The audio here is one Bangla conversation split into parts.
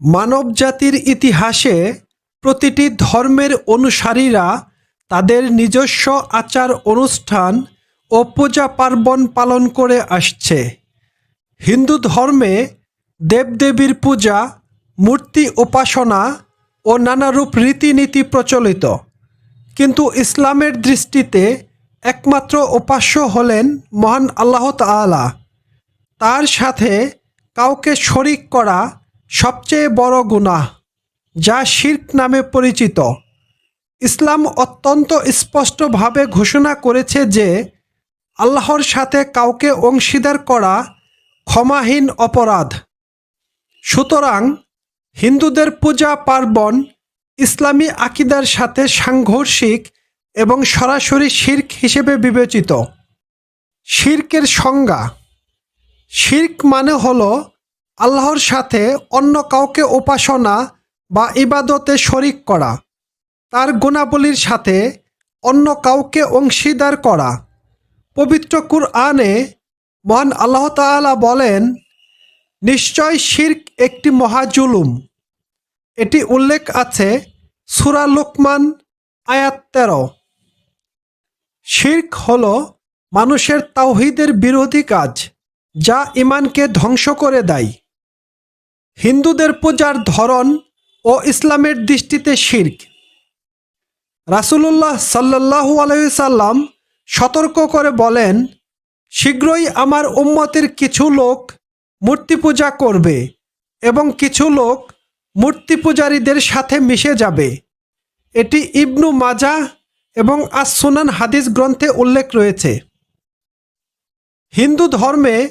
মানবজাতির ইতিহাসে প্রতিটি ধর্মের অনুসারীরা তাদের নিজস্ব আচার অনুষ্ঠান ও পূজা পার্বণ পালন করে আসছে। হিন্দু ধর্মে দেবদেবীর পূজা, মূর্তি উপাসনা ও নানারূপ রীতিনীতি প্রচলিত। কিন্তু ইসলামের দৃষ্টিতে একমাত্র উপাস্য হলেন মহান আল্লাহ তাআলা। তার সাথে কাউকে শরিক করা সবচেয়ে বড় গুনাহ, যা শির্ক নামে পরিচিত। ইসলাম অত্যন্ত স্পষ্টভাবে ঘোষণা করেছে যে, আল্লাহর সাথে কাউকে অংশীদার করা ক্ষমাহীন অপরাধ। সুতরাং, হিন্দুদের পূজা পার্বণ, ইসলামী আকিদার সাথে সাংঘর্ষিক এবং সরাসরি শির্ক হিসেবে বিবেচিত। শির্কের সংজ্ঞা, শির্ক মানে হলো আল্লাহর সাথে অন্য কাউকে উপাসনা বা ইবাদতে শরিক করা, তার গুণাবলীর সাথে অন্য কাউকে অংশীদার করা। পবিত্র কুরআনে মহান আল্লাহ তাআলা বলেন, নিশ্চয় শির্ক একটি মহাজুলুম। এটি উল্লেখ আছে সুরা লোকমান, আয়াত তেরো। শির্ক হল মানুষের তাওহিদের বিরোধী কাজ, যা ইমানকে ধ্বংস করে দেয়। হিন্দুদের পূজার ধরন ও ইসলামের দৃষ্টিতে শির্ক। রাসূলুল্লাহ সাল্লাল্লাহু আলাইহি সাল্লাম সতর্ক করে বলেন, শীঘ্রই আমার উম্মতের কিছু লোক মূর্তি পূজা করবে এবং কিছু লোক মূর্তি পূজারীদের সাথে মিশে যাবে। এটি ইবনু মাজা এবং আস সুনান হাদিস গ্রন্থে উল্লেখ রয়েছে। হিন্দু ধর্মে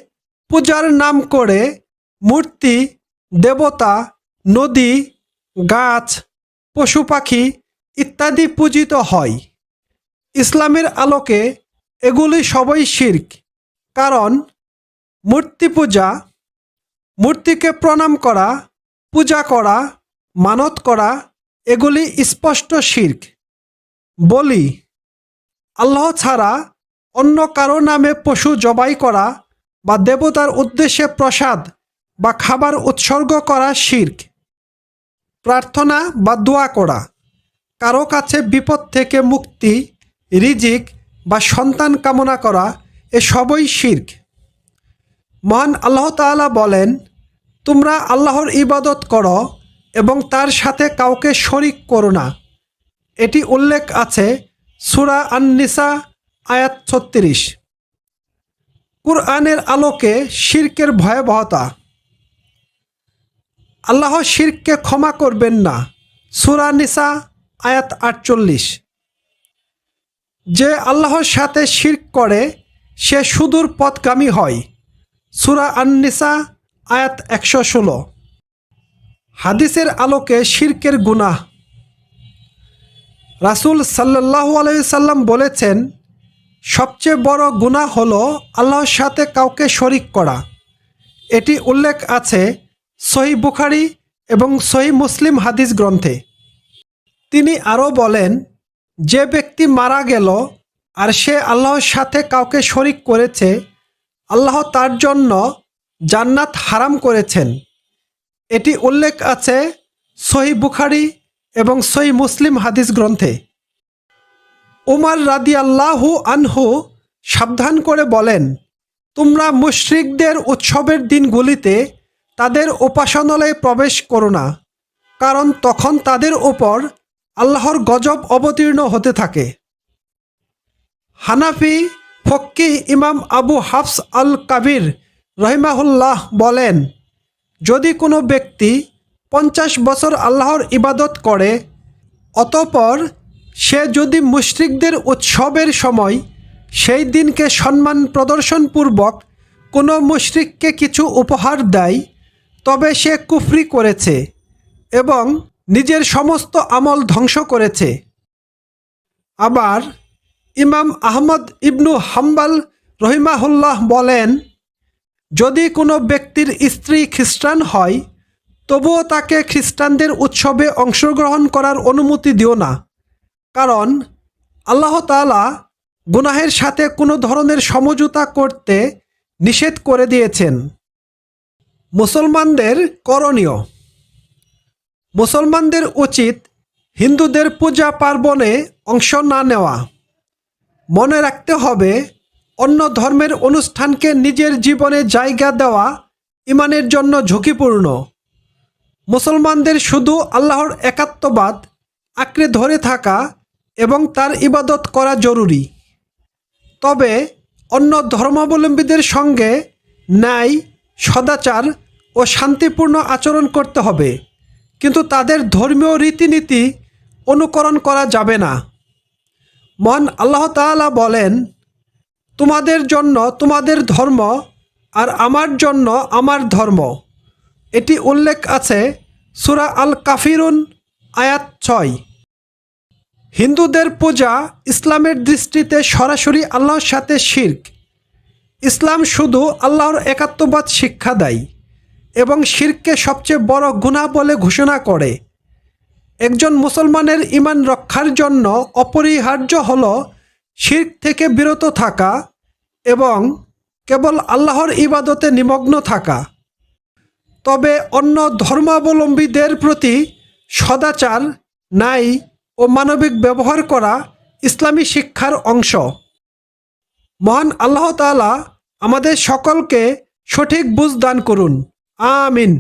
পূজার নাম করে মূর্তি দেবতা, নদী, গাছ, পশু পাখি ইত্যাদি পূজিত হয়। ইসলামের আলোকে এগুলি সবই শির্ক, কারণ মূর্তি পূজা, মূর্তিকে প্রণাম করা, পূজা করা, মানত করা, এগুলি স্পষ্ট শির্ক। বলি, আল্লাহ ছাড়া অন্য কারও নামে পশু জবাই করা বা দেবতার উদ্দেশ্যে প্রসাদ বা খাবার উৎসর্গ করা শির্ক। প্রার্থনা বা দোয়া করা। কারও কাছে বিপদ থেকে মুক্তি, রিজিক বা সন্তান কামনা করা, এ সবই শির্ক। মহান আল্লাহ তাআলা বলেন, তোমরা আল্লাহর ইবাদত করো এবং তার সাথে কাউকে শরিক করো না। এটি উল্লেখ আছে সুরা আননিসা, আয়াত ছত্রিশ। কুরআনের আলোকে শির্কের ভয়াবহতা আল্লাহ শিরককে ক্ষমা করবেন না। সুরা নিসা, আয়াত আটচল্লিশ। যে আল্লাহর সাথে শির্ক করে, সে সুদূর পথগামী হয়। সুরা আননিসা, আয়াত একশো ষোলো। হাদিসের আলোকে শির্কের গুনাহ। রাসূল আলাইহি সাল্লাম বলেছেন, সবচেয়ে বড় গুনাহ হলো আল্লাহর সাথে কাউকে শরিক করা। এটি উল্লেখ আছে সহি বুখারি এবং সহি মুসলিম হাদিস গ্রন্থে। তিনি আরও বলেন, যে ব্যক্তি মারা গেল আর সে আল্লাহর সাথে কাউকে শরিক করেছে, আল্লাহ তার জন্য জান্নাত হারাম করেছেন। এটি উল্লেখ আছে সহি বুখারি এবং সহি মুসলিম হাদিস গ্রন্থে। উমার রাদি আল্লাহু আনহু সাবধান করে বলেন, তোমরা মুশরিকদের উৎসবের দিনগুলিতে তাদের উপাসনালয়ে প্রবেশ করো না, কারণ তখন তাদের ওপর আল্লাহর গজব অবতীর্ণ হতে থাকে। হানাফি ফক্কি ইমাম আবু হাফস আল কাবির রহিমাহুল্লাহ বলেন, যদি কোনো ব্যক্তি পঞ্চাশ বছর আল্লাহর ইবাদত করে, অতপর সে যদি মুশরিকদের উৎসবের সময় সেই দিনকে সম্মান প্রদর্শনপূর্বক কোনো মুশরিককে কিছু উপহার দেয় তবে সে কুফরি করেছে এবং নিজের সমস্ত আমল ধ্বংস করেছে। আবার ইমাম আহমদ ইবনু হাম্বাল রহিমাহুল্লাহ বলেন, যদি কোনো ব্যক্তির স্ত্রী খ্রিস্টান হয়, তবুও তাকে খ্রিস্টানদের উৎসবে অংশগ্রহণ করার অনুমতি দিও না। কারণ আল্লাহ তাআলা গুনাহের সাথে কোনো ধরনের সমঝোতা করতে নিষেধ করে দিয়েছেন। মুসলমানদের করণীয়। মুসলমানদের উচিত হিন্দুদের পূজা পার্বণে অংশ না নেওয়া। মনে রাখতে হবে, অন্য ধর্মের অনুষ্ঠানকে নিজের জীবনে জায়গা দেওয়া ইমানের জন্য ঝুঁকিপূর্ণ। মুসলমানদের শুধু আল্লাহর একাত্মবাদ আঁকড়ে ধরে থাকা এবং তার ইবাদত করা জরুরি। তবে অন্য ধর্মাবলম্বীদের সঙ্গে ন্যায় সদাচার ও শান্তিপূর্ণ আচরণ করতে হবে। কিন্তু তাদের ধর্মীয় রীতিনীতি অনুকরণ করা যাবে না। মহান আল্লাহ তাআলা বলেন, তোমাদের জন্য তোমাদের ধর্ম আর আমার জন্য আমার ধর্ম। এটি উল্লেখ আছে সুরা আল কাফিরুন আয়াত ছয়। হিন্দুদের পূজা ইসলামের দৃষ্টিতে সরাসরি আল্লাহর সাথে শির্ক। ইসলাম শুধু আল্লাহর একাত্মবাদ শিক্ষা দেয় এবং শিরকে সবচেয়ে বড় গুনাহ বলে ঘোষণা করে। একজন মুসলমানের ইমান রক্ষার জন্য অপরিহার্য হল শির্ক থেকে বিরত থাকা এবং কেবল আল্লাহর ইবাদতে নিমগ্ন থাকা। তবে অন্য ধর্মাবলম্বীদের প্রতি সদাচার, ন্যায় ও মানবিক ব্যবহার করা ইসলামী শিক্ষার অংশ। মহান আল্লাহ তালা আমাদের সকলকে সঠিক বুঝ দান করুন। আমিন।